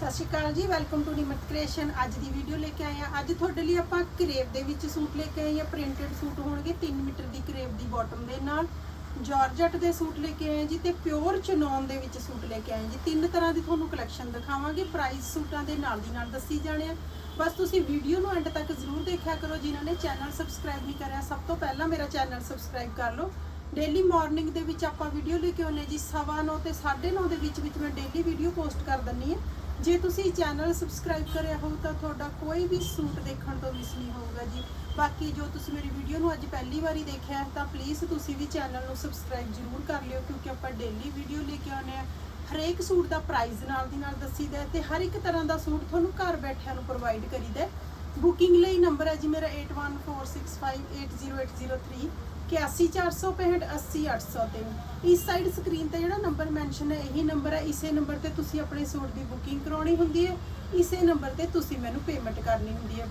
ਸਤਿ ਸ਼੍ਰੀ ਅਕਾਲ ਜੀ welcome to ਨਿਮਤ creation ਅੱਜ ਦੀ ਵੀਡੀਓ ਲੈ ਕੇ ਆਏ ਆ ਅੱਜ ਤੁਹਾਡੇ ਲਈ ਆਪਾਂ ਕਰੇਵ ਦੇ ਵਿੱਚ ਸੂਟ ਲੈ ਕੇ ਆਏ ਆ ਪ੍ਰਿੰਟਡ ਸੂਟ ਹੋਣਗੇ 3 ਮੀਟਰ ਦੀ ਕਰੇਵ ਦੀ ਬਾਟਮ ਦੇ ਨਾਲ। ਜਾਰਜਟ ਦੇ ਸੂਟ ਲੈ ਕੇ ਆਏ ਆ ਜੀ ਤੇ ਪਿਓਰ ਚਨੌਨ ਦੇ ਵਿੱਚ ਸੂਟ ਲੈ ਕੇ ਆਏ ਜੀ। ਤਿੰਨ ਤਰ੍ਹਾਂ ਦੀ ਤੁਹਾਨੂੰ ਕਲੈਕਸ਼ਨ ਦਿਖਾਵਾਂਗੇ। ਪ੍ਰਾਈਸ ਸੂਟਾਂ ਦੇ ਨਾਲ ਦੀ ਨਾਲ ਦੱਸੀ ਜਾਣੇ ਆ। ਬਸ ਤੁਸੀਂ ਵੀਡੀਓ ਨੂੰ ਐਂਡ ਤੱਕ ਜ਼ਰੂਰ ਦੇਖਿਆ ਕਰੋ। ਜਿਨ੍ਹਾਂ ਨੇ ਚੈਨਲ ਸਬਸਕ੍ਰਾਈਬ ਨਹੀਂ ਕਰਿਆ, ਸਭ ਤੋਂ ਪਹਿਲਾਂ ਮੇਰਾ ਚੈਨਲ ਸਬਸਕ੍ਰਾਈਬ ਕਰ ਲਓ। ਡੇਲੀ ਮਾਰਨਿੰਗ ਦੇ ਵਿੱਚ ਆਪਾਂ ਵੀਡੀਓ ਲੈ ਕੇ ਆਉਂਦੇ ਜੀ। ਸਵਾ ਨੌ ਤੇ 9:30 ਦੇ ਵਿੱਚ ਵਿੱਚ ਮੈਂ ਡੇਲੀ ਵੀਡੀਓ ਪੋਸਟ ਕਰ ਦਿੰਨੀ ਆ ਜੇ ਤੁਸੀਂ ਚੈਨਲ ਸਬਸਕ੍ਰਾਈਬ ਕਰਿਆ ਹੋਊ ਤਾਂ ਤੁਹਾਡਾ ਕੋਈ ਵੀ ਸੂਟ ਦੇਖਣ ਤੋਂ ਮਿਸ ਨਹੀਂ ਹੋਊਗਾ ਜੀ। ਬਾਕੀ ਜੋ ਤੁਸੀਂ ਮੇਰੀ ਵੀਡੀਓ ਨੂੰ ਅੱਜ ਪਹਿਲੀ ਵਾਰੀ ਦੇਖਿਆ ਤਾਂ ਪਲੀਜ਼ ਤੁਸੀਂ ਵੀ ਚੈਨਲ ਨੂੰ ਸਬਸਕ੍ਰਾਈਬ ਜ਼ਰੂਰ ਕਰ ਲਿਓ, ਕਿਉਂਕਿ ਆਪਾਂ ਡੇਲੀ ਵੀਡੀਓ ਲੈ ਕੇ ਆਉਂਦੇ ਆ ਹਰੇਕ ਸੂਟ ਦਾ ਪ੍ਰਾਈਸ ਨਾਲ ਦੀ ਨਾਲ ਦੱਸੀਦਾ ਹੈ ਤੇ ਹਰ ਇੱਕ ਤਰ੍ਹਾਂ ਦਾ ਸੂਟ ਤੁਹਾਨੂੰ ਘਰ ਬੈਠਿਆਂ ਨੂੰ ਪ੍ਰੋਵਾਈਡ ਕਰੀਦਾ ਬੁਕਿੰਗ ਲਈ ਨੰਬਰ ਹੈ ਜੀ ਮੇਰਾ 8146580803 8146580803 ਇਸ ਸਾਈਡ ਸਕਰੀਨ ਤੇ ਜਿਹੜਾ ਨੰਬਰ ਮੈਂਸ਼ਨ ਹੈ, ਇਹੀ ਨੰਬਰ ਹੈ। ਇਸੇ ਨੰਬਰ ਤੇ ਤੁਸੀਂ ਆਪਣੇ ਸੂਟ ਦੀ ਬੁਕਿੰਗ ਕਰਾਉਣੀ ਹੁੰਦੀ ਹੈ। ਇਸੇ ਨੰਬਰ ਤੇ ਤੁਸੀਂ ਮੈਨੂੰ ਪੇਮੈਂਟ ਕਰਨੀ ਹੁੰਦੀ ਹੈ।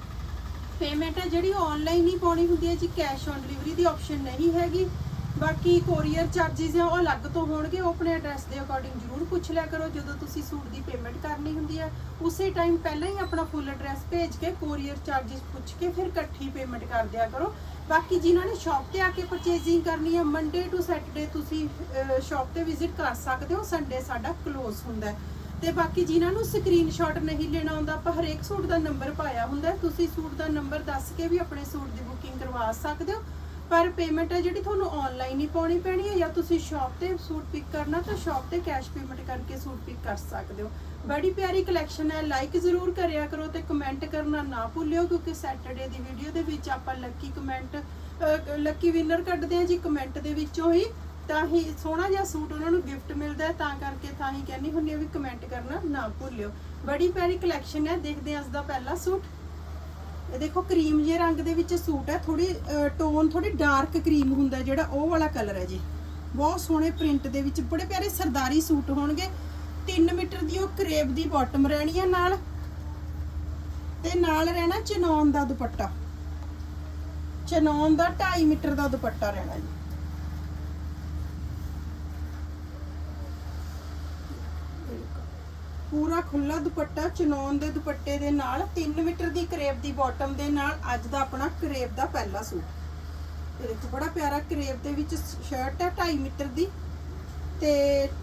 ਪੇਮੈਂਟ ਹੈ ਜਿਹੜੀ ਆਨਲਾਈਨ ਹੀ ਪਾਉਣੀ ਹੁੰਦੀ ਹੈ ਜੀ। ਕੈਸ਼ ਔਨ ਡਿਲੀਵਰੀ ਦੀ ਆਪਸ਼ਨ ਨਹੀਂ ਹੈਗੀ। ਬਾਕੀ ਕੋਰੀਅਰ ਚਾਰजेस ਆ, ਉਹ ਅਲੱਗ ਤੋਂ ਹੋਣਗੇ। ਉਹ ਆਪਣੇ ਐਡਰੈਸ ਦੇ ਅਕੋਰਡਿੰਗ ਜ਼ਰੂਰ ਪੁੱਛ ਲਿਆ ਕਰੋ। ਜਦੋਂ ਤੁਸੀਂ ਸੂਟ ਦੀ ਪੇਮੈਂਟ ਕਰਨੀ ਹੁੰਦੀ ਹੈ, ਉਸੇ ਟਾਈਮ ਪਹਿਲਾਂ ਹੀ ਆਪਣਾ ਫੁੱਲ ਐਡਰੈਸ ਭੇਜ ਕੇ ਕੋਰੀਅਰ ਚਾਰजेस ਪੁੱਛ ਕੇ ਫਿਰ ਇਕੱਠੀ ਪੇਮੈਂਟ ਕਰ ਦਿਆ ਕਰੋ। ਬਾਕੀ ਜਿਨ੍ਹਾਂ ਨੇ ਸ਼ਾਪ ਤੇ ਆ ਕੇ ਪਰਚੇਜ਼ਿੰਗ ਕਰਨੀ ਹੈ ਮੰਡੇ ਟੂ ਸੈਟਰਡੇ ਤੁਸੀਂ ਸ਼ਾਪ ਤੇ ਵਿਜ਼ਿਟ ਕਰ ਸਕਦੇ ਹੋ ਸੰਡੇ ਸਾਡਾ ਕਲੋਜ਼ ਹੁੰਦਾ ਹੈ। ਤੇ ਬਾਕੀ ਜਿਨ੍ਹਾਂ ਨੂੰ ਸਕਰੀਨਸ਼ਾਟ ਨਹੀਂ ਲੈਣਾ ਆਉਂਦਾ, ਆਪਾਂ ਹਰੇਕ ਸੂਟ ਦਾ ਨੰਬਰ ਪਾਇਆ ਹੁੰਦਾ ਤੁਸੀਂ ਸੂਟ ਦਾ ਨੰਬਰ ਦੱਸ ਕੇ ਵੀ ਆਪਣੇ ਸੂਟ ਦੀ ਬੁਕਿੰਗ ਕਰਵਾ ਸਕਦੇ ਹੋ। ਪਰ ਪੇਮੈਂਟ ਹੈ ਜਿਹੜੀ ਤੁਹਾਨੂੰ ਆਨਲਾਈਨ ਹੀ ਪਾਉਣੀ ਪੈਣੀ ਹੈ ਜਾਂ ਤੁਸੀਂ ਸ਼ਾਪ ਤੇ ਸੂਟ ਪਿਕ ਕਰਨਾ, ਤਾਂ ਸ਼ਾਪ ਤੇ ਕੈਸ਼ ਪੇਮੈਂਟ ਕਰਕੇ ਸੂਟ ਪਿਕ ਕਰ ਸਕਦੇ ਹੋ। ਬੜੀ ਪਿਆਰੀ ਕਲੈਕਸ਼ਨ ਹੈ। ਲਾਈਕ ਜ਼ਰੂਰ ਕਰਿਆ ਕਰੋ ਤੇ ਕਮੈਂਟ ਕਰਨਾ ਨਾ ਭੁੱਲਿਓ, ਕਿਉਂਕਿ ਸੈਟਰਡੇ ਦੀ ਵੀਡੀਓ ਦੇ ਵਿੱਚ ਆਪਾਂ ਲੱਕੀ ਕਮੈਂਟ ਲੱਕੀ ਵਿਨਰ ਕੱਢਦੇ ਹਾਂ ਜੀ ਕਮੈਂਟ ਦੇ ਵਿੱਚੋਂ ਹੀ। ਤਾਂ ਹੀ ਸੋਹਣਾ ਜਿਹਾ ਸੂਟ ਉਹਨਾਂ ਨੂੰ ਗਿਫਟ ਮਿਲਦਾ ਤਾਂ ਕਰਕੇ ਤਾਂ ਹੀ ਕਹਿੰਦੀ ਹੁੰਦੀ ਆ ਵੀ ਕਮੈਂਟ ਕਰਨਾ ਨਾ ਭੁੱਲਿਓ। ਬੜੀ ਪਿਆਰੀ ਕਲੈਕਸ਼ਨ ਹੈ, ਦੇਖਦੇ ਹਾਂ ਅੱਜ ਦਾ ਪਹਿਲਾ ਸੂਟ। ਇਹ ਦੇਖੋ ਕਰੀਮ ਜੇ ਰੰਗ ਦੇ ਵਿੱਚ ਸੂਟ ਹੈ। ਥੋੜੀ ਟੋਨ ਥੋੜੀ ਡਾਰਕ ਕਰੀਮ ਹੁੰਦਾ ਜਿਹੜਾ, ਉਹ ਵਾਲਾ ਕਲਰ ਹੈ ਜੀ। ਬਹੁਤ ਸੋਹਣੇ ਪ੍ਰਿੰਟ ਦੇ ਵਿੱਚ ਬੜੇ ਪਿਆਰੇ ਸਰਦਾਰੀ ਸੂਟ ਹੋਣਗੇ। 3 ਮੀਟਰ ਦੀ ਉਹ ਕਰੇਬ ਦੀ ਬਾਟਮ ਰਹਿਣੀ ਹੈ ਨਾਲ। ਤੇ ਨਾਲ ਰਹਿਣਾ ਚਨੌਨ ਦਾ ਦੁਪੱਟਾ। ਚਨੌਨ ਦਾ 2.5 ਮੀਟਰ ਦਾ ਦੁਪੱਟਾ ਰਹਿਣਾ ਜੀ। ਪੂਰਾ ਖੁੱਲਾ ਦੁਪੱਟਾ ਚਨੌਨ ਦੇ ਦੁਪੱਟੇ ਦੇ ਨਾਲ 3 ਮੀਟਰ ਦੀ ਕਰੇਬ ਦੀ ਬਾਟਮ ਦੇ ਨਾਲ, ਅੱਜ ਦਾ ਆਪਣਾ ਕਰੇਬ ਦਾ ਪਹਿਲਾ ਸੂਟ। ਇਹ ਦੇਖੋ, ਬੜਾ ਪਿਆਰਾ ਕਰੇਬ ਦੇ ਵਿੱਚ ਸ਼ਰਟ ਹੈ 2.5 ਮੀਟਰ ਦੀ। ਤੇ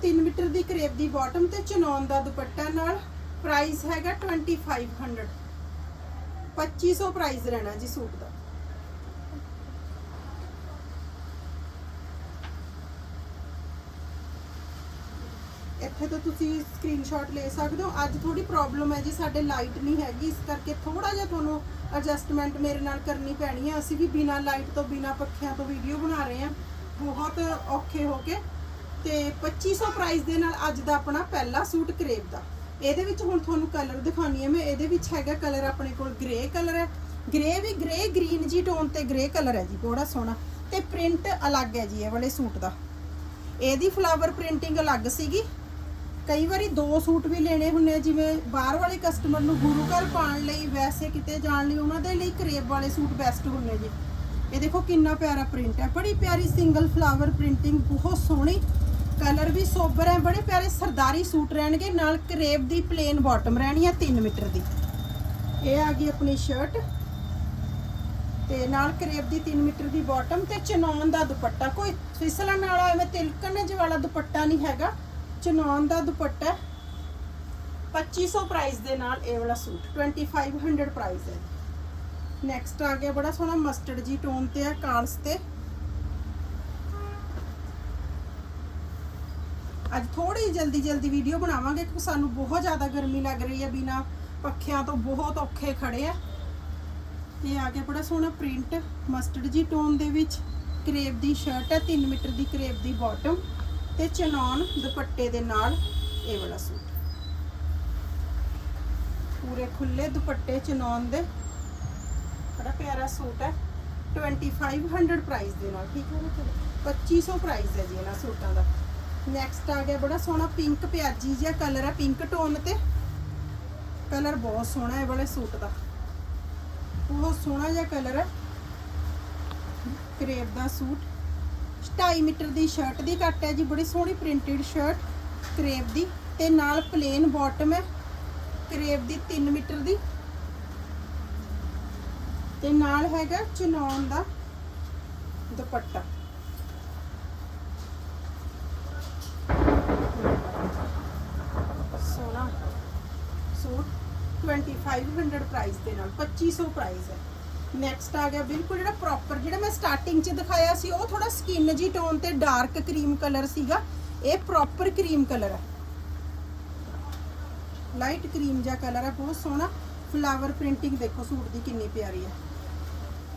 3 ਮੀਟਰ ਦੀ ਕਰੇਬ ਦੀ ਬਾਟਮ ਤੇ ਚਨੌਨ ਦਾ ਦੁਪੱਟਾ ਨਾਲ ਪ੍ਰਾਈਸ ਹੈਗਾ 2500 2500 ਪ੍ਰਾਈਸ ਰਹਿਣਾ ਜੀ ਸੂਟ ਦਾ। ਇੱਥੇ ਤੋਂ ਤੁਸੀਂ ਸਕਰੀਨਸ਼ਾਟ ਲੈ ਸਕਦੇ ਹੋ। ਅੱਜ ਥੋੜੀ ਪ੍ਰੋਬਲਮ ਹੈ ਜੀ, ਸਾਡੇ ਲਾਈਟ ਨਹੀਂ ਹੈਗੀ। ਇਸ ਕਰਕੇ ਥੋੜਾ ਜਿਹਾ ਤੁਹਾਨੂੰ ਐਡਜਸਟਮੈਂਟ ਮੇਰੇ ਨਾਲ ਕਰਨੀ ਪੈਣੀ ਹੈ। ਅਸੀਂ ਵੀ ਬਿਨਾ ਲਾਈਟ ਤੋਂ, ਬਿਨਾ ਪੱਖਿਆਂ ਤੋਂ ਵੀਡੀਓ ਬਣਾ ਰਹੇ ਹਾਂ। ਬਹੁਤ ਔਖੇ ਹੋ ਕੇ ਤੇ 2500 ਪ੍ਰਾਈਸ ਦੇ ਨਾਲ ਅੱਜ ਦਾ ਆਪਣਾ ਪਹਿਲਾ ਸੂਟ ਕਰੇਬ ਦਾ। ਇਹਦੇ ਵਿੱਚ ਹੁਣ ਤੁਹਾਨੂੰ ਕਲਰ ਦਿਖਾਉਣੀ ਹੈ ਮੈਂ। ਇਹਦੇ ਵਿੱਚ ਹੈਗਾ ਕਲਰ ਆਪਣੇ ਕੋਲ ਗ੍ਰੇ ਕਲਰ ਹੈ। ਗ੍ਰੇ ਵੀ ਗ੍ਰੇ ਗ੍ਰੀਨ ਜੀ ਟੋਨ ਤੇ ਗ੍ਰੇ ਕਲਰ ਹੈ ਜੀ, ਬੜਾ ਸੋਹਣਾ। ਤੇ ਪ੍ਰਿੰਟ ਅਲੱਗ ਹੈ ਜੀ ਇਹ ਵਾਲੇ ਸੂਟ ਦਾ। ਇਹਦੀ ਫਲਾਵਰ ਪ੍ਰਿੰਟਿੰਗ ਅਲੱਗ ਸੀਗੀ। ਕਈ ਵਾਰੀ ਦੋ ਸੂਟ ਵੀ ਲੈਣੇ ਹੁੰਦੇ ਆ, ਜਿਵੇਂ ਬਾਹਰ ਵਾਲੇ ਕਸਟਮਰ ਨੂੰ ਗੁਰੂ ਘਰ ਪਾਉਣ ਲਈ ਵੈਸੇ ਕਿਤੇ ਜਾਣ ਲਈ ਉਹਨਾਂ ਦੇ ਲਈ ਕਰੇਬ ਵਾਲੇ ਸੂਟ ਬੈਸਟ ਹੁੰਦੇ ਜੀ। ਇਹ ਦੇਖੋ ਕਿੰਨਾ ਪਿਆਰਾ ਪ੍ਰਿੰਟ ਹੈ। ਬੜੀ ਪਿਆਰੀ ਸਿੰਗਲ ਫਲਾਵਰ ਪ੍ਰਿੰਟਿੰਗ ਬਹੁਤ ਸੋਹਣੀ। ਕਲਰ ਵੀ ਸੋਬਰ ਹੈ, ਬੜੇ ਪਿਆਰੇ ਸਰਦਾਰੀ ਸੂਟ ਰਹਿਣਗੇ, ਨਾਲ ਕਰੇਬ ਦੀ ਪਲੇਨ ਬਾਟਮ ਰਹਿਣੀ ਹੈ 3 ਮੀਟਰ ਦੀ। ਇਹ ਆ ਗਈ ਆਪਣੀ ਸ਼ਰਟ ਤੇ ਨਾਲ ਕਰੇਬ ਦੀ 3 ਮੀਟਰ ਦੀ ਬਾਟਮ ਤੇ ਚਨੌਨ ਦਾ ਦੁਪੱਟਾ। ਕੋਈ ਫਿਸਲਣ ਵਾਲਾ ਐਵੇਂ ਤਿਲਕਣ ਵਾਲਾ ਦੁਪੱਟਾ ਨਹੀਂ ਹੈਗਾ। ਚਨੌਨ ਦਾ ਦੁਪੱਟਾ 2500 ਪ੍ਰਾਈਸ ਦੇ ਨਾਲ ਇਹ ਵਾਲਾ ਸੂਟ 2500 ਪ੍ਰਾਈਸ ਹੈ। ਨੈਕਸਟ ਆ ਗਿਆ ਬੜਾ ਸੋਹਣਾ ਮਸਟਰਡ ਜੀ ਟੋਨ ਤੇ ਹੈ ਕਾਲਸ ਤੇ। ਅੱਜ ਥੋੜੀ ਜਲਦੀ ਜਲਦੀ ਵੀਡੀਓ ਬਣਾਵਾਂਗੇ, ਕਿਉਂਕਿ ਸਾਨੂੰ ਬਹੁਤ ਜ਼ਿਆਦਾ ਗਰਮੀ ਲੱਗ ਰਹੀ ਹੈ ਬਿਨਾ ਪੱਖਿਆਂ ਤੋਂ, ਬਹੁਤ ਔਖੇ ਖੜੇ ਆ। ਇਹ ਆ ਗਿਆ ਬੜਾ ਸੋਹਣਾ ਪ੍ਰਿੰਟ ਮਸਟਰਡ ਜੀ ਟੋਨ ਦੇ ਵਿੱਚ ਕਰੇਬ ਦੀ ਸ਼ਰਟ ਹੈ 3 ਮੀਟਰ ਦੀ ਕਰੇਬ ਦੀ ਬਾਟਮ ਤੇ ਚਨੌਨ ਦੁਪੱਟੇ ਦੇ ਨਾਲ ਇਹ ਵਾਲਾ ਸੂਟ। ਪੂਰੇ ਖੁੱਲੇ ਦੁਪੱਟੇ ਚਨੌਨ ਦੇ। ਬੜਾ ਪਿਆਰਾ ਸੂਟ ਹੈ। 2500 ਪ੍ਰਾਈਸ ਦੇ ਨਾਲ, ਠੀਕ ਹੈ ਨਾ? 2500 ਪ੍ਰਾਈਸ ਹੈ ਜੀ ਇਹਨਾਂ ਸੂਟਾਂ ਦਾ। ਨੈਕਸਟ ਆ ਗਿਆ, ਬੜਾ ਸੋਹਣਾ ਪਿੰਕ ਪਿਆਜੀ ਜਿਹਾ ਕਲਰ ਆ ਪਿੰਕ ਟੋਨ ਤੇ। ਕਲਰ ਬਹੁਤ ਸੋਹਣਾ ਹੈ ਵਾਲੇ ਸੂਟ ਦਾ। ਬਹੁਤ ਸੋਹਣਾ ਜਿਹਾ ਕਲਰ ਹੈ ਕਰੇਪ ਦਾ ਸੂਟ। 2.5 ਮੀਟਰ ਦੀ ਸ਼ਰਟ ਦੀ ਕੱਟ ਹੈ ਜੀ, ਬੜੀ ਸੋਹਣੀ ਪ੍ਰਿੰਟਡ ਸ਼ਰਟ ਕਰੇਪ ਦੀ। ਤੇ ਨਾਲ ਪਲੇਨ ਬਾਟਮ ਹੈ। ਕਰੇਵ ਦੀ 3 ਮੀਟਰ ਦੀ। ਤੇ ਨਾਲ ਹੈਗਾ ਚਨੌਨ ਦਾ ਦੁਪੱਟਾ ਸੋਨਾ ਸੂਟ 2500 ਪ੍ਰਾਈਸ ਦੇ ਨਾਲ 2500 ਪ੍ਰਾਈਸ ਹੈ। ਨੈਕਸਟ ਆ ਗਿਆ, ਬਿਲਕੁਲ ਜਿਹੜਾ ਪ੍ਰੋਪਰ ਜਿਹੜਾ ਮੈਂ ਸਟਾਰਟਿੰਗ 'ਚ ਦਿਖਾਇਆ ਸੀ, ਉਹ ਥੋੜਾ ਸਕਿਨ ਜੀ ਟੋਨ ਤੇ ਡਾਰਕ ਕਰੀਮ ਕਲਰ ਸੀਗਾ। ਇਹ ਪ੍ਰੋਪਰ ਕਰੀਮ ਕਲਰ ਹੈ। ਲਾਈਟ ਕਰੀਮ ਜਿਹਾ ਕਲਰ ਹੈ, ਬਹੁਤ ਸੋਹਣਾ। ਫਲਾਵਰ ਪ੍ਰਿੰਟਿੰਗ ਦੇਖੋ, ਸੂਟ ਦੀ ਕਿੰਨੀ ਪਿਆਰੀ ਹੈ।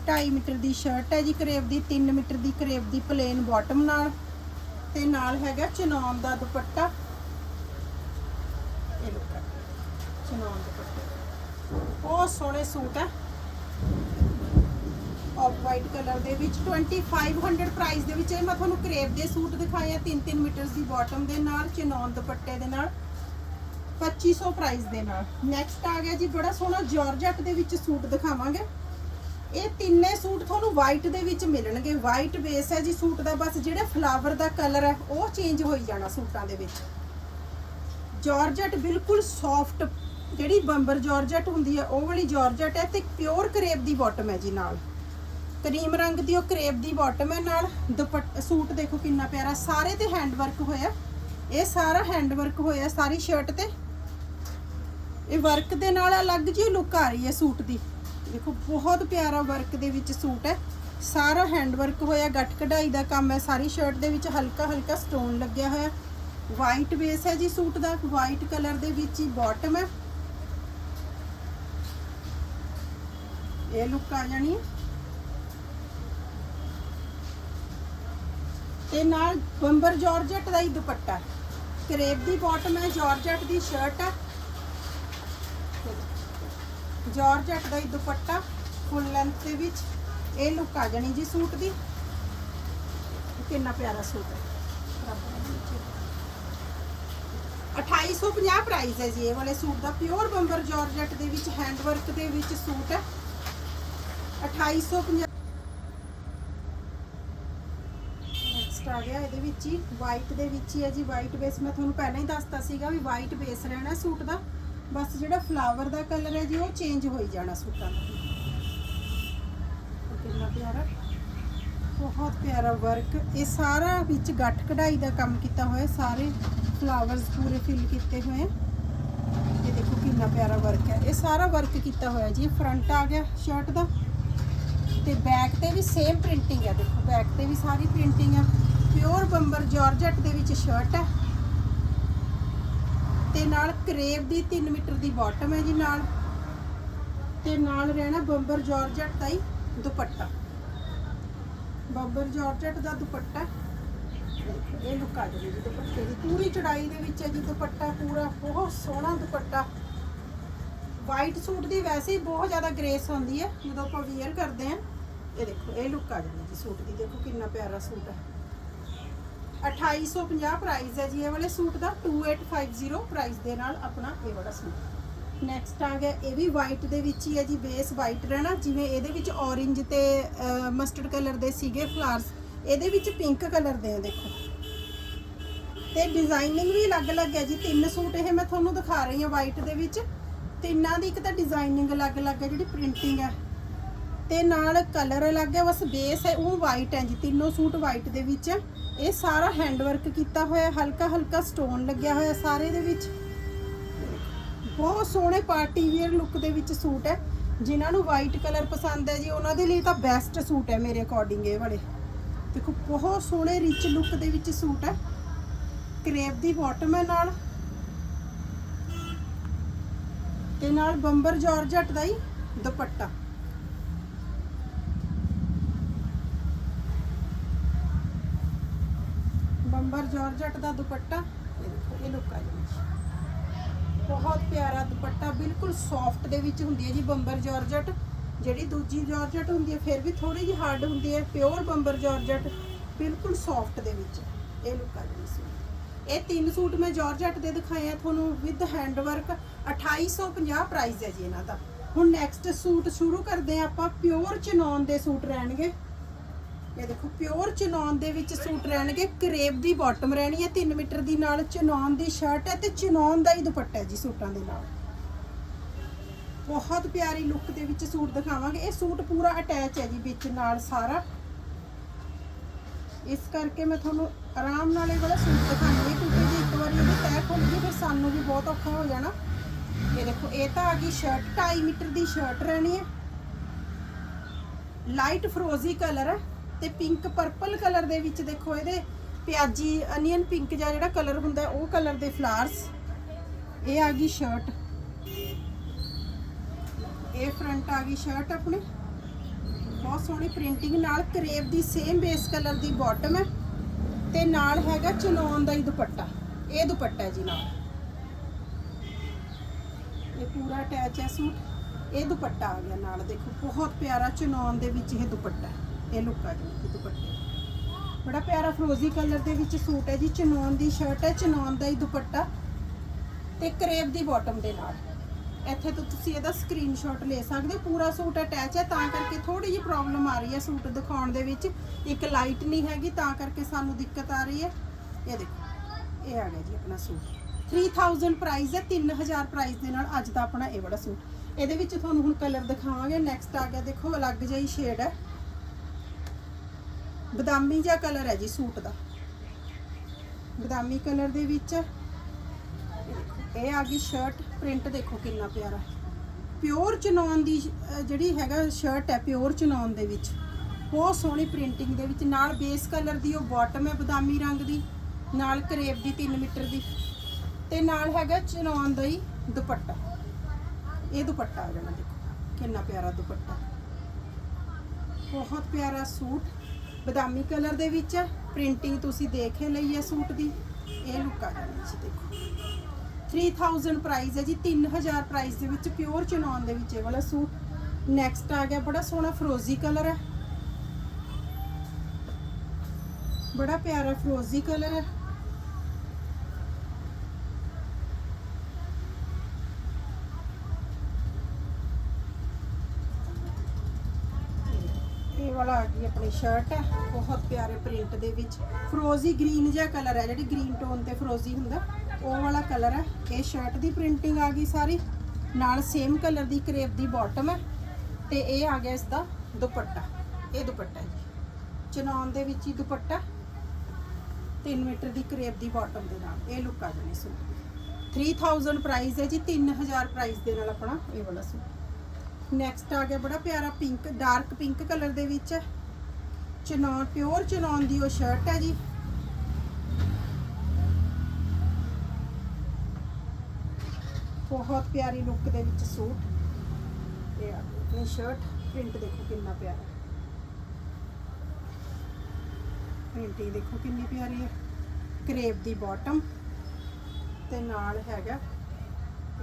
2.5 ਮੀਟਰ ਦੀ ਸ਼ਰਟ ਹੈ ਜੀ, ਕਰੇਵ ਦੀ 3 ਮੀਟਰ ਦੀ, ਕਰੇਵ ਦੀ ਪਲੇਨ ਬਾਟਮ ਨਾਲ। ਤੇ ਨਾਲ ਹੈਗਾ ਚਨੌਨ ਦਾ ਦੁਪੱਟਾ। ਇਹ ਲੁੱਕ ਚਨੌਨ ਦੁਪੱਟਾ ਬਹੁਤ ਸੋਹਣੇ ਸੂਟ ਹੈ ਆਫ ਵਾਈਟ ਕਲਰ ਦੇ ਵਿੱਚ 2500 ਪ੍ਰਾਈਸ ਦੇ ਵਿੱਚ ਇਹ ਮੈਂ ਤੁਹਾਨੂੰ ਕਰੇਵ ਦੇ ਸੂਟ ਦਿਖਾਏ ਆ 3-3 ਮੀਟਰ ਦੀ ਬਾਟਮ ਦੇ ਨਾਲ ਚਨੌਨ ਦੁਪੱਟੇ ਦੇ ਨਾਲ 2500 ਪ੍ਰਾਈਸ ਦੇ ਨਾਲ। ਨੈਕਸਟ ਆ ਗਿਆ ਜੀ, ਬੜਾ ਸੋਹਣਾ ਜਾਰਜਟ ਦੇ ਵਿੱਚ ਸੂਟ ਦਿਖਾਵਾਂਗੇ। ਇਹ ਤਿੰਨੇ ਸੂਟ ਤੁਹਾਨੂੰ ਵਾਈਟ ਦੇ ਵਿੱਚ ਮਿਲਣਗੇ। ਵਾਈਟ ਬੇਸ ਹੈ ਜੀ ਸੂਟ ਦਾ, ਬਸ ਜਿਹੜੇ ਫਲਾਵਰ ਦਾ ਕਲਰ ਹੈ, ਉਹ ਚੇਂਜ ਹੋਈ ਜਾਣਾ ਸੂਟਾਂ ਦੇ ਵਿੱਚ। ਜਾਰਜਟ ਬਿਲਕੁਲ ਸੌਫਟ ਜਿਹੜੀ ਬੰਬਰ ਜਾਰਜਟ ਹੁੰਦੀ ਹੈ ਉਹ ਵਾਲੀ ਜਾਰਜਟ ਹੈ ਤੇ ਪਿਓਰ ਕਰੇਪ ਦੀ ਬਾਟਮ ਹੈ ਜੀ ਨਾਲ। ਕਰੀਮ ਰੰਗ ਦੀ ਉਹ ਕਰੇਪ ਦੀ ਬਾਟਮ ਹੈ ਨਾਲ। ਦੁਪੱਟ, ਸੂਟ ਦੇਖੋ ਕਿੰਨਾ ਪਿਆਰਾ, ਸਾਰੇ ਤੇ ਹੈਂਡ ਵਰਕ ਹੋਇਆ। ਇਹ ਸਾਰਾ ਹੈਂਡ ਵਰਕ ਹੋਇਆ, ਸਾਰੀ ਸ਼ਰਟ ਤੇ। ਇਹ ਵਰਕ ਦੇ ਨਾਲ ਅਲੱਗ ਜਿਹੀ ਲੁੱਕ ਆ ਰਹੀ ਹੈ ਸੂਟ ਦੀ। ਦੇਖੋ, ਬਹੁਤ ਪਿਆਰਾ ਵਰਕ ਦੇ ਵਿੱਚ ਸੂਟ ਹੈ। ਸਾਰਾ ਹੈਂਡ ਵਰਕ ਹੋਇਆ ਗੱਟ ਕਢਾਈ ਦਾ ਕੰਮ ਹੈ, ਸਾਰੀ ਸ਼ਰਟ ਦੇ ਵਿੱਚ ਹਲਕਾ ਹਲਕਾ ਸਟੋਨ ਲੱਗਿਆ ਹੋਇਆ। ਵਾਈਟ ਬੇਸ ਹੈ ਜੀ ਸੂਟ ਦਾ ਵਾਈਟ ਕਲਰ ਦੇ ਵਿੱਚ ਹੀ ਬਾਟਮ ਹੈ। ਇਹ ਲੁੱਕ ਆ ਜਾਣੀ ਹੈ ਤੇ ਨਾਲ ਬੰਬਰ ਜਾਰਜਟ ਦਾ ਹੀ ਦੁਪੱਟਾ। ਕਰੇਪ ਦੀ ਬਾਟਮ ਹੈ ਜਾਰਜਟ ਦੀ ਸ਼ਰਟ ਹੈ। ਜਾਰਜਟ ਦਾ ਹੀ ਦੁਪੱਟਾ ਫੁੱਲ ਲੈਂਥ ਦੇ ਵਿੱਚ। ਇਹ ਲੁੱਕ ਆ ਜਾਣੀ ਜੀ ਸੂਟ ਦੀ। ਕਿੰਨਾ ਪਿਆਰਾ ਸੂਟ ਹੈ। 2850 ਪ੍ਰਾਈਸ ਹੈ ਜੀ, ਇਹ ਵਾਲੇ ਸੂਟ ਦਾ। ਪਿਓਰ ਬੰਬਰ ਜਾਰਜਟ ਦੇ ਵਿੱਚ ਹੈਂਡ ਵਰਕ ਦੇ ਵਿੱਚ ਸੂਟ ਹੈ। 2850 ਨੈਕਸਟ ਆ ਗਿਆ ਇਹਦੇ ਵਿੱਚ ਹੀ ਵਾਈਟ ਦੇ ਵਿੱਚ ਹੀ ਹੈ ਜੀ ਵਾਈਟ ਬੇਸ ਮੈਂ ਤੁਹਾਨੂੰ ਪਹਿਲਾਂ ਹੀ ਦੱਸਤਾ ਸੀਗਾ ਵੀ ਵਾਈਟ ਬੇਸ ਰਹਿਣਾ ਸੂਟ ਦਾ। ਬਸ ਜਿਹੜਾ ਫਲਾਵਰ ਦਾ ਕਲਰ ਹੈ ਜੀ, ਉਹ ਚੇਂਜ ਹੋਈ ਜਾਣਾ ਸੂਟਾਂ ਦਾ। ਕਿੰਨਾ ਪਿਆਰਾ? ਬਹੁਤ ਪਿਆਰਾ ਵਰਕ ਇਹ ਸਾਰਾ ਵਿੱਚ ਗੱਠ ਕਢਾਈ ਦਾ ਕੰਮ ਕੀਤਾ ਹੋਇਆ, ਸਾਰੇ ਫਲਾਵਰਸ ਪੂਰੇ ਫਿਲ ਕੀਤੇ ਹੋਏ। ਆ ਇਹ ਦੇਖੋ ਕਿੰਨਾ ਪਿਆਰਾ ਵਰਕ ਹੈ। ਇਹ ਸਾਰਾ ਵਰਕ ਕੀਤਾ ਹੋਇਆ ਜੀ ਫਰੰਟ ਆ ਗਿਆ ਸ਼ਰਟ ਦਾ। ਤੇ ਬੈਕ ਤੇ ਵੀ ਸੇਮ ਪ੍ਰਿੰਟਿੰਗ ਹੈ ਦੇਖੋ ਬੈਕ ਤੇ ਵੀ ਸਾਰੀ ਪ੍ਰਿੰਟਿੰਗ ਹੈ ਪਿਓਰ ਬੰਬਰ ਜਾਰਜਟ ਦੇ ਵਿੱਚ ਸ਼ਰਟ ਹੈ ਤੇ ਨਾਲ ਕਰੇਵ ਦੀ 3 ਮੀਟਰ ਦੀ ਬਾਟਮ ਹੈ ਜੀ ਨਾਲ। ਤੇ ਨਾਲ ਰਹਿਣਾ ਬੰਬਰ ਜਾਰਜਟ ਦਾ ਹੀ ਦੁਪੱਟਾ। ਬੰਬਰ ਜਾਰਜਟ ਦਾ ਦੁਪੱਟਾ। ਇਹ ਲੁੱਕ ਆ ਜੀ ਦੁਪੱਟੇ ਦੀ। ਪੂਰੀ ਚੜਾਈ ਦੇ ਵਿੱਚ ਹੈ ਜੀ ਦੁਪੱਟਾ ਪੂਰਾ, ਬਹੁਤ ਸੋਹਣਾ ਦੁਪੱਟਾ। ਵਾਈਟ ਸੂਟ ਦੀ ਵੈਸੇ ਹੀ ਬਹੁਤ ਜ਼ਿਆਦਾ ਗ੍ਰੇਸ ਹੁੰਦੀ ਹੈ, ਜਦੋਂ ਆਪਾਂ ਵੇਅਰ ਕਰਦੇ ਹਾਂ। ਇਹ ਦੇਖੋ, ਇਹ ਲੁੱਕ ਆ ਜਾਂਦੀ ਜੀ ਸੂਟ ਦੀ। ਦੇਖੋ ਕਿੰਨਾ ਪਿਆਰਾ ਸੂਟ ਹੈ। 2850 ਪ੍ਰਾਈਸ ਹੈ ਜੀ ਇਹ ਵਾਲੇ ਸੂਟ ਦਾ। 2850 ਪ੍ਰਾਈਸ ਦੇ ਨਾਲ ਆਪਣਾ ਇਹ ਵਾਲਾ ਸੂਟ ਨੈਕਸਟ ਆ ਗਿਆ, ਇਹ ਵੀ ਵਾਈਟ ਦੇ ਵਿੱਚ ਹੀ ਹੈ ਜੀ ਬੇਸ ਵਾਈਟ ਰਹਿਣਾ। ਜਿਵੇਂ ਇਹਦੇ ਵਿੱਚ orange ਤੇ ਮਸਟਰਡ ਕਲਰ ਦੇ ਸੀਗੇ ਫਲਾਵਰਸ ਇਹਦੇ ਵਿੱਚ ਪਿੰਕ ਕਲਰ ਦੇ ਆ, ਦੇਖੋ। ਤੇ ਡਿਜ਼ਾਈਨਿੰਗ ਵੀ ਅਲੱਗ-ਅਲੱਗ ਹੈ ਜੀ। ਤਿੰਨ ਸੂਟ ਇਹ ਮੈਂ ਤੁਹਾਨੂੰ ਦਿਖਾ ਰਹੀ ਹਾਂ ਵਾਈਟ ਦੇ ਵਿੱਚ। ਤਿੰਨਾਂ ਦੀ ਇੱਕ ਤਾਂ ਡਿਜ਼ਾਈਨਿੰਗ ਅਲੱਗ-ਅਲੱਗ ਹੈ, ਜਿਹੜੀ ਪ੍ਰਿੰਟਿੰਗ ਹੈ। ਤੇ ਨਾਲ ਕਲਰ ਅਲੱਗ ਹੈ, ਬਸ ਬੇਸ ਹੈ, ਉਹ ਵਾਈਟ ਹੈ ਜੀ, ਤਿੰਨੋਂ ਸੂਟ ਵਾਈਟ ਦੇ ਵਿੱਚ। ਹੈ। ਇਹ ਸਾਰਾ ਹੈਂਡ ਵਰਕ ਕੀਤਾ ਹੋਇਆ ਹਲਕਾ ਹਲਕਾ ਸਟੋਨ ਲੱਗਿਆ ਹੋਇਆ ਸਾਰੇ ਦੇ ਵਿੱਚ। ਬਹੁਤ ਸੋਹਣੇ ਪਾਰਟੀ ਵੇਅਰ ਲੁੱਕ ਦੇ ਵਿੱਚ ਸੂਟ ਹੈ। ਜਿਨ੍ਹਾਂ ਨੂੰ ਵਾਈਟ ਕਲਰ ਪਸੰਦ ਹੈ ਜੀ, ਉਹਨਾਂ ਦੇ ਲਈ ਤਾਂ ਬੈਸਟ ਸੂਟ ਹੈ ਮੇਰੇ ਅਕੋਰਡਿੰਗ ਇਹ ਵਾਲੇ। ਦੇਖੋ, ਬਹੁਤ ਸੋਹਣੇ ਰਿਚ ਲੁੱਕ ਦੇ ਵਿੱਚ ਸੂਟ ਹੈ। ਕਰੇਪ ਦੀ ਬਾਟਮ ਹੈ ਨਾਲ। ਤੇ ਨਾਲ ਬੰਬਰ ਜਾਰਜਟ ਦਾ ਹੀ ਦੁਪੱਟਾ। ਬੰਬਰ ਜਾਰਜਟ ਦਾ ਦੁਪੱਟਾ। ਇਹ ਲੁੱਕ ਆ ਜੀ ਬਹੁਤ ਪਿਆਰਾ ਦੁਪੱਟਾ, ਬਿਲਕੁਲ ਸੌਫਟ ਦੇ ਵਿੱਚ ਹੁੰਦੀ ਹੈ ਜੀ ਬੰਬਰ ਜਾਰਜਟ ਜਿਹੜੀ ਦੂਜੀ ਜਾਰਜਟ ਹੁੰਦੀ ਹੈ, ਫਿਰ ਵੀ ਥੋੜੀ ਜਿਹੀ ਹਾਰਡ ਹੁੰਦੀ ਹੈ ਪਿਓਰ ਬੰਬਰ ਜਾਰਜਟ ਬਿਲਕੁਲ ਸੌਫਟ ਦੇ ਵਿੱਚ। ਇਹ ਲੁੱਕ ਆ ਜੀ ਇਹ ਤਿੰਨ ਸੂਟ ਮੈਂ ਜਾਰਜਟ ਦੇ ਦਿਖਾਏ ਆ ਤੁਹਾਨੂੰ ਵਿਦ ਹੈਂਡ ਵਰਕ 2850 ਪ੍ਰਾਈਸ ਹੈ ਜੀ ਇਹਨਾਂ ਦਾ। ਹੁਣ ਨੈਕਸਟ ਸੂਟ ਸ਼ੁਰੂ ਕਰਦੇ ਆ ਆਪਾਂ ਪਿਓਰ ਚਨੌਨ ਦੇ ਸੂਟ ਰਹਿਣਗੇ। ਇਹ ਦੇਖੋ ਪਿਓਰ ਚਨੌਨ ਦੇ ਵਿੱਚ ਸੂਟ ਰਹਿਣਗੇ। ਕਰੇਪ ਦੀ ਬਾਟਮ ਰਹਿਣੀ ਹੈ 3 ਮੀਟਰ ਦੀ ਨਾਲ ਚਨੌਨ ਦੀ ਸ਼ਰਟ ਹੈ ਤੇ ਚਨੌਨ ਦਾ ਹੀ ਦੁਪੱਟਾ ਹੈ ਜੀ ਸੂਟਾਂ ਦੇ ਨਾਲ। ਬਹੁਤ ਪਿਆਰੀ ਲੁੱਕ ਦੇ ਵਿੱਚ ਸੂਟ ਦਿਖਾਵਾਂਗੇ। ਇਹ ਸੂਟ ਪੂਰਾ ਅਟੈਚ ਹੈ ਜੀ ਵਿੱਚ ਨਾਲ ਸਾਰਾ। ਇਸ ਕਰਕੇ ਮੈਂ ਤੁਹਾਨੂੰ ਆਰਾਮ ਨਾਲ ਇਹ ਵਾਲਾ ਸੂਟ ਦਿਖਾਉਂਦੀ ਕਿਉਂਕਿ ਜੇ ਇੱਕ ਵਾਰੀ ਇਹਦੀ ਤੈਅ ਖੁੱਲ ਗਈ ਫਿਰ ਸਾਨੂੰ ਵੀ ਬਹੁਤ ਔਖਾ ਹੋ ਜਾਣਾ। ਦੇਖੋ ਇਹ ਤਾਂ ਆ ਗਈ ਸ਼ਰਟ 2.5 ਮੀਟਰ ਦੀ ਸ਼ਰਟ ਰਹਿਣੀ ਹੈ। ਲਾਈਟ ਫਰੋਜ਼ੀ ਕਲਰ ਹੈ ਤੇ ਪਿੰਕ ਪਰਪਲ ਕਲਰ ਦੇ ਵਿੱਚ ਦੇਖੋ ਇਹਦੇ ਪਿਆਜੀ ਅਨੀਅਨ ਪਿੰਕ ਜਿਹਾ ਜਿਹੜਾ ਕਲਰ ਹੁੰਦਾ ਉਹ ਕਲਰ ਦੇ ਫਲਾਵਰਸ ਇਹ ਆ ਗਈ ਸ਼ਰਟ ਇਹ ਫਰੰਟ ਆ ਗਈ ਸ਼ਰਟ ਆਪਣੀ। ਬਹੁਤ ਸੋਹਣੀ ਪ੍ਰਿੰਟਿੰਗ ਨਾਲ ਕਰੇਬ ਦੀ ਸੇਮ ਬੇਸ ਕਲਰ ਦੀ ਬਾਟਮ ਹੈ ਤੇ ਨਾਲ ਹੈਗਾ ਚਨੌਨ ਦਾ ਹੀ ਦੁਪੱਟਾ। ਇਹ ਦੁਪੱਟਾ ਜੀ ਨਾਲ। ਪੂਰਾ ਅਟੈਚ ਹੈ ਸੂਟ। ਇਹ ਦੁਪੱਟਾ ਆ ਗਿਆ ਨਾਲ, ਦੇਖੋ, ਬਹੁਤ ਪਿਆਰਾ ਚਨੌਨ ਦੇ ਵਿੱਚ ਇਹ ਦੁਪੱਟਾ ਹੈ। ਇਹ ਲੁੱਕ ਆ ਗਈ ਦੁਪੱਟੇ। ਬੜਾ ਪਿਆਰਾ ਫਰੋਜ਼ੀ ਕਲਰ ਦੇ ਵਿੱਚ ਸੂਟ ਹੈ ਜੀ, ਚਨੌਨ ਦੀ ਸ਼ਰਟ ਹੈ, ਚਨੌਨ ਦਾ ਹੀ ਦੁਪੱਟਾ ਤੇ ਕਰੇਪ ਦੀ ਬਾਟਮ ਦੇ ਨਾਲ। ਇੱਥੇ ਤੋਂ ਤੁਸੀਂ ਇਹਦਾ ਸਕਰੀਨਸ਼ਾਟ ਲੈ ਸਕਦੇ ਹੋ, ਪੂਰਾ ਸੂਟ ਅਟੈਚ ਹੈ, ਤਾਂ ਕਰਕੇ ਥੋੜੀ ਜਿਹੀ ਪ੍ਰੋਬਲਮ ਆ ਰਹੀ ਹੈ ਸੂਟ ਦਿਖਾਉਣ ਦੇ ਵਿੱਚ। ਇੱਕ ਲਾਈਟ ਨਹੀਂ ਹੈਗੀ, ਤਾਂ ਕਰਕੇ ਸਾਨੂੰ ਦਿੱਕਤ ਆ ਰਹੀ ਹੈ। ਇਹ ਦੇਖੋ, ਇਹ ਆ ਗਿਆ ਜੀ ਆਪਣਾ ਸੂਟ। 3000 ਪ੍ਰਾਈਸ ਹੈ 3000 ਪ੍ਰਾਈਸ ਦੇ ਨਾਲ ਅੱਜ ਦਾ ਆਪਣਾ ਇਹ ਵਾਲਾ ਸੂਟ। ਇਹਦੇ ਵਿੱਚ ਤੁਹਾਨੂੰ ਹੁਣ ਕਲਰ ਦਿਖਾਵਾਂਗੇ। ਨੈਕਸਟ ਆ ਗਿਆ, ਦੇਖੋ, ਅਲੱਗ ਜਿਹੀ ਸ਼ੇਡ ਹੈ। ਬਦਾਮੀ ਜਿਹਾ ਕਲਰ ਹੈ ਜੀ ਸੂਟ ਦਾ। ਬਦਾਮੀ ਕਲਰ ਦੇ ਵਿੱਚ ਇਹ ਆ ਗਈ ਸ਼ਰਟ ਪ੍ਰਿੰਟ ਦੇਖੋ ਕਿੰਨਾ ਪਿਆਰਾ ਪਿਓਰ ਚਨੌਨ ਦੀ ਜਿਹੜੀ ਹੈਗਾ ਸ਼ਰਟ ਹੈ ਪਿਓਰ ਚਨੌਨ ਦੇ ਵਿੱਚ। ਬਹੁਤ ਸੋਹਣੀ ਪ੍ਰਿੰਟਿੰਗ ਦੇ ਵਿੱਚ। ਨਾਲ ਬੇਸ ਕਲਰ ਦੀ ਉਹ ਬਾਟਮ ਹੈ ਬਦਾਮੀ ਰੰਗ ਦੀ। ਨਾਲ ਕਰੇਪ ਦੀ 3 ਮੀਟਰ ਦੀ। ਤੇ ਨਾਲ ਹੈਗਾ ਚਨੌਨ ਦਾ ਹੀ ਦੁਪੱਟਾ। ਇਹ ਦੁਪੱਟਾ ਆ ਜਾਣਾ ਦੇਖੋ, ਕਿੰਨਾ ਪਿਆਰਾ ਦੁਪੱਟਾ। ਬਹੁਤ ਪਿਆਰਾ ਸੂਟ। ਬਦਾਮੀ ਕਲਰ ਦੇ ਵਿੱਚ ਹੈ, ਪ੍ਰਿੰਟਿੰਗ ਤੁਸੀਂ ਦੇਖ ਹੀ ਲਈ ਹੈ ਸੂਟ ਦੀ। ਇਹ ਲੁੱਕ ਆ ਜਾਣਾ ਜੀ ਦੇਖੋ। 3000 ਪ੍ਰਾਈਸ ਹੈ ਜੀ 3000 ਪ੍ਰਾਈਸ ਦੇ ਵਿੱਚ ਪਿਓਰ ਚਨੌਨ ਦੇ ਵਿੱਚ ਇਹ ਵਾਲਾ ਸੂਟ। ਨੈਕਸਟ ਆ ਗਿਆ, ਬੜਾ ਸੋਹਣਾ ਫਰੋਜ਼ੀ ਕਲਰ ਹੈ। ਬੜਾ ਪਿਆਰਾ ਫਰੋਜ਼ੀ ਕਲਰ ਹੈ ਇਹ ਵਾਲਾ ਆ ਗਈ ਆਪਣੀ ਸ਼ਰਟ ਹੈ, ਬਹੁਤ ਪਿਆਰੇ ਪ੍ਰਿੰਟ ਦੇ ਵਿੱਚ। ਫਰੋਜ਼ੀ ਗ੍ਰੀਨ ਜਿਹਾ ਕਲਰ ਹੈ, ਜਿਹੜੀ ਗ੍ਰੀਨ ਟੋਨ ਤੇ ਫਰੋਜ਼ੀ ਹੁੰਦਾ, ਉਹ ਵਾਲਾ ਕਲਰ ਹੈ। ਇਹ ਸ਼ਰਟ ਦੀ ਪ੍ਰਿੰਟਿੰਗ ਆ ਗਈ ਸਾਰੀ। ਨਾਲ ਸੇਮ ਕਲਰ ਦੀ ਕਰੇਪ ਦੀ ਬਾਟਮ ਹੈ ਤੇ ਇਹ ਆ ਗਿਆ ਇਸ ਦਾ ਦੁਪੱਟਾ। ਇਹ ਦੁਪੱਟਾ ਜੀ। ਚਨੌਨ ਦੇ ਵਿੱਚ ਹੀ ਦੁਪੱਟਾ। 3 ਮੀਟਰ ਦੀ ਕਰੇਪ ਦੀ ਬਾਟਮ ਦੇ ਨਾਲ। ਇਹ ਲੁੱਕ ਆ ਜਾਣੀ ਸੂਟ ਦੀ। 3000 ਪ੍ਰਾਈਸ ਹੈ ਜੀ 3000 ਪ੍ਰਾਈਸ ਦੇ ਨਾਲ ਆਪਣਾ ਇਹ ਵਾਲਾ ਸੂਟ। ਨੈਕਸਟ ਆ ਗਿਆ ਬੜਾ ਪਿਆਰਾ ਪਿੰਕ ਡਾਰਕ ਪਿੰਕ ਕਲਰ ਦੇ ਵਿੱਚ। ਚਨੌਨ ਪਿਓਰ ਚਨੌਨ ਦੀ ਉਹ ਸ਼ਰਟ ਹੈ ਜੀ। ਬਹੁਤ ਪਿਆਰੀ ਲੁੱਕ ਦੇ ਵਿੱਚ ਸੂਟ। ਇਹ ਆ ਗਈ ਆਪਣੀ ਸ਼ਰਟ ਪ੍ਰਿੰਟ ਦੇਖੋ ਕਿੰਨਾ ਪਿਆਰਾ। ਪ੍ਰਿੰਟਿੰਗ ਦੇਖੋ ਕਿੰਨੀ ਪਿਆਰੀ ਹੈ। ਕਰੇਪ ਦੀ ਬਾਟਮ ਤੇ ਨਾਲ ਹੈਗਾ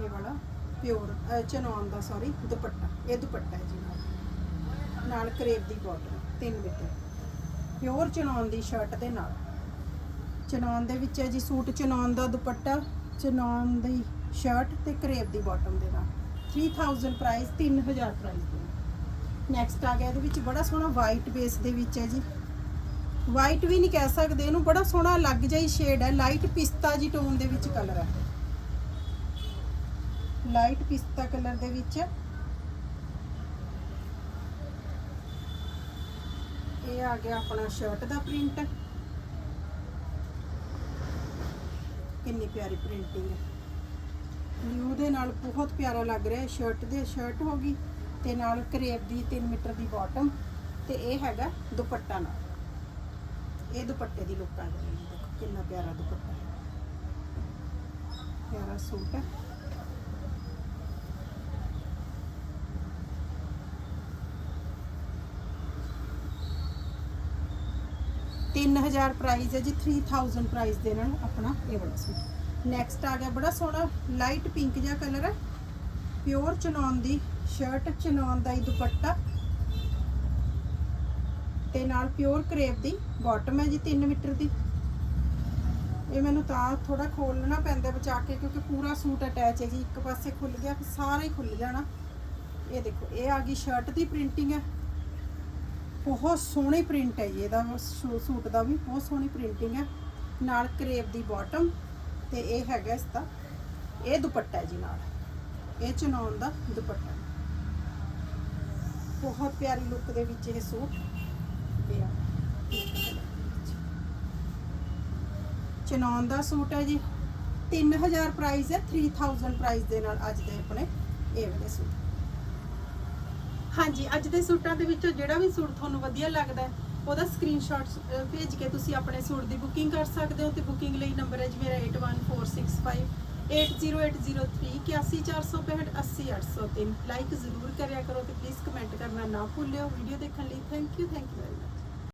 ਇਹ ਵਾਲਾ। ਪਿਓਰ ਚਨੌਨ ਦਾ ਸੌਰੀ ਦੁਪੱਟਾ, ਇਹ ਦੁਪੱਟਾ ਹੈ ਜੀ ਨਾਲ। ਨਾਲ ਕਰੇਪ ਦੀ ਬਾਟਮ 3 ਮੀਟਰ ਪਿਓਰ ਚਨੌਨ ਦੀ ਸ਼ਰਟ ਦੇ ਨਾਲ। ਚਨੌਨ ਦੇ ਵਿੱਚ ਹੈ ਜੀ ਸੂਟ ਚਨੌਨ ਦਾ ਦੁਪੱਟਾ ਚਨੌਨ ਦੀ ਸ਼ਰਟ ਤੇ ਕਰੇਪ ਦੀ ਬਾਟਮ ਦੇ ਨਾਲ। 3000 ਪ੍ਰਾਈਸ 3000 ਪ੍ਰਾਈਸ ਦੇ। ਨੈਕਸਟ ਆ ਗਿਆ ਇਹਦੇ ਵਿੱਚ ਬੜਾ ਸੋਹਣਾ ਵਾਈਟ ਬੇਸ ਦੇ ਵਿੱਚ ਹੈ ਜੀ। ਵਾਈਟ ਵੀ ਨਹੀਂ ਕਹਿ ਸਕਦੇ ਇਹਨੂੰ, ਬੜਾ ਸੋਹਣਾ ਅਲੱਗ ਜਿਹਾ ਹੀ ਸ਼ੇਡ ਹੈ। ਲਾਈਟ ਪਿਸਤਾ ਜੀ ਟੋਨ ਦੇ ਵਿੱਚ ਕਲਰ ਹੈ। ਲਾਈਟ ਪਿਸਤਾ ਕਲਰ ਦੇ ਵਿੱਚ। ਇਹ ਆ ਗਿਆ ਆਪਣਾ ਸ਼ਰਟ ਦਾ ਪ੍ਰਿੰਟ ਕਿੰਨੀ ਪਿਆਰੀ ਪ੍ਰਿੰਟਿੰਗ ਹੈ। ਨਿਊ ਦੇ ਨਾਲ ਬਹੁਤ ਪਿਆਰਾ ਲੱਗ ਰਿਹਾ ਹੈ ਸ਼ਰਟ ਦੇ। ਸ਼ਰਟ ਹੋ ਗਈ ਤੇ ਨਾਲ ਕਰੇਪ ਦੀ 3 ਮੀਟਰ ਦੀ ਬਾਟਮ ਤੇ ਇਹ ਹੈਗਾ ਦੁਪੱਟਾ ਨਾਲ। ਇਹ ਦੁਪੱਟੇ ਦੀ ਲੁੱਕ ਆ ਜਾਂਦੀ ਦੇਖੋ ਕਿੰਨਾ ਪਿਆਰਾ ਦੁਪੱਟਾ ਹੈ। ਪਿਆਰਾ ਸੂਟ ਹੈ। ਤਿੰਨ ਹਜ਼ਾਰ ਪ੍ਰਾਈਸ ਹੈ ਜੀ 3000 ਪ੍ਰਾਈਸ ਦੇ ਨਾਲ ਆਪਣਾ ਇਹ ਵਾਲਾ ਸੂਟ। ਨੈਕਸਟ ਆ ਗਿਆ, ਬੜਾ ਸੋਹਣਾ ਲਾਈਟ ਪਿੰਕ ਜਿਹਾ ਕਲਰ ਹੈ। ਪਿਓਰ ਚਨੌਨ ਦੀ ਸ਼ਰਟ ਚਨੌਨ ਦਾ ਹੀ ਦੁਪੱਟਾ। ਤੇ ਨਾਲ ਪਿਓਰ ਕਰੇਪ ਦੀ ਬਾਟਮ ਹੈ ਜੀ 3 ਮੀਟਰ ਦੀ। ਇਹ ਮੈਨੂੰ ਤਾਂ ਥੋੜਾ ਖੋਲਣਾ ਪੈਂਦਾ ਬਚਾ ਕੇ, ਕਿਉਂਕਿ ਪੂਰਾ ਸੂਟ ਅਟੈਚ ਹੈ ਜੀ। ਇੱਕ ਪਾਸੇ ਖੁੱਲ ਗਿਆ ਫਿਰ ਸਾਰਾ ਹੀ ਖੁੱਲ ਜਾਣਾ। ਇਹ ਦੇਖੋ, ਇਹ ਆ ਗਈ ਸ਼ਰਟ ਦੀ ਪ੍ਰਿੰਟਿੰਗ ਹੈ। ਬਹੁਤ ਸੋਹਣੀ ਪ੍ਰਿੰਟ ਹੈ ਜੀ, ਇਹਦਾ ਸੂ- ਸੂਟ ਦਾ ਵੀ ਬਹੁਤ ਸੋਹਣੀ ਪ੍ਰਿੰਟਿੰਗ ਹੈ। ਨਾਲ ਕਰੇਪ ਦੀ ਬਾਟਮ ਤੇ ਇਹ ਹੈਗਾ ਇਸ ਦਾ ਇਹ ਦੁਪੱਟਾ ਜੀ ਨਾਲ। ਇਹ ਚਨੌਨ ਦਾ ਦੁਪੱਟਾ ਬਹੁਤ ਪਿਆਰੀ ਲੁੱਕ ਦੇ ਵਿੱਚ ਇਹ ਸੂਟ ਲਿਆ ਆ ਚਨੌਨ ਦਾ ਸੂਟ ਹੈ ਜੀ। 3000 ਪ੍ਰਾਈਸ ਹੈ 3000 ਪ੍ਰਾਈਸ ਦੇ ਨਾਲ ਅੱਜ ਦੇ ਆਪਣੇ ਇਹ ਵਾਲੇ ਸੂਟ। ਹਾਂਜੀ, ਅੱਜ ਦੇ ਸੂਟਾਂ ਦੇ ਵਿੱਚੋਂ ਜਿਹੜਾ ਵੀ ਸੂਟ ਤੁਹਾਨੂੰ ਵਧੀਆ ਲੱਗਦਾ ਹੈ, ਉਹਦਾ ਸਕਰੀਨਸ਼ਾਟ ਭੇਜ ਕੇ ਤੁਸੀਂ ਆਪਣੇ ਸੂਟ ਦੀ ਬੁਕਿੰਗ ਕਰ ਸਕਦੇ ਹੋ ਤੇ ਬੁਕਿੰਗ ਲਈ ਨੰਬਰ ਹੈ ਜੀ ਮੇਰਾ 8146580803 80465 ਲਾਈਕ ਜ਼ਰੂਰ ਕਰਿਆ ਕਰੋ ਤੇ ਪਲੀਜ਼ ਕਮੈਂਟ ਕਰਨਾ ਨਾ ਭੁੱਲਿਓ। ਵੀਡੀਓ ਦੇਖਣ ਲਈ ਥੈਂਕ ਯੂ ਥੈਂਕ ਯੂ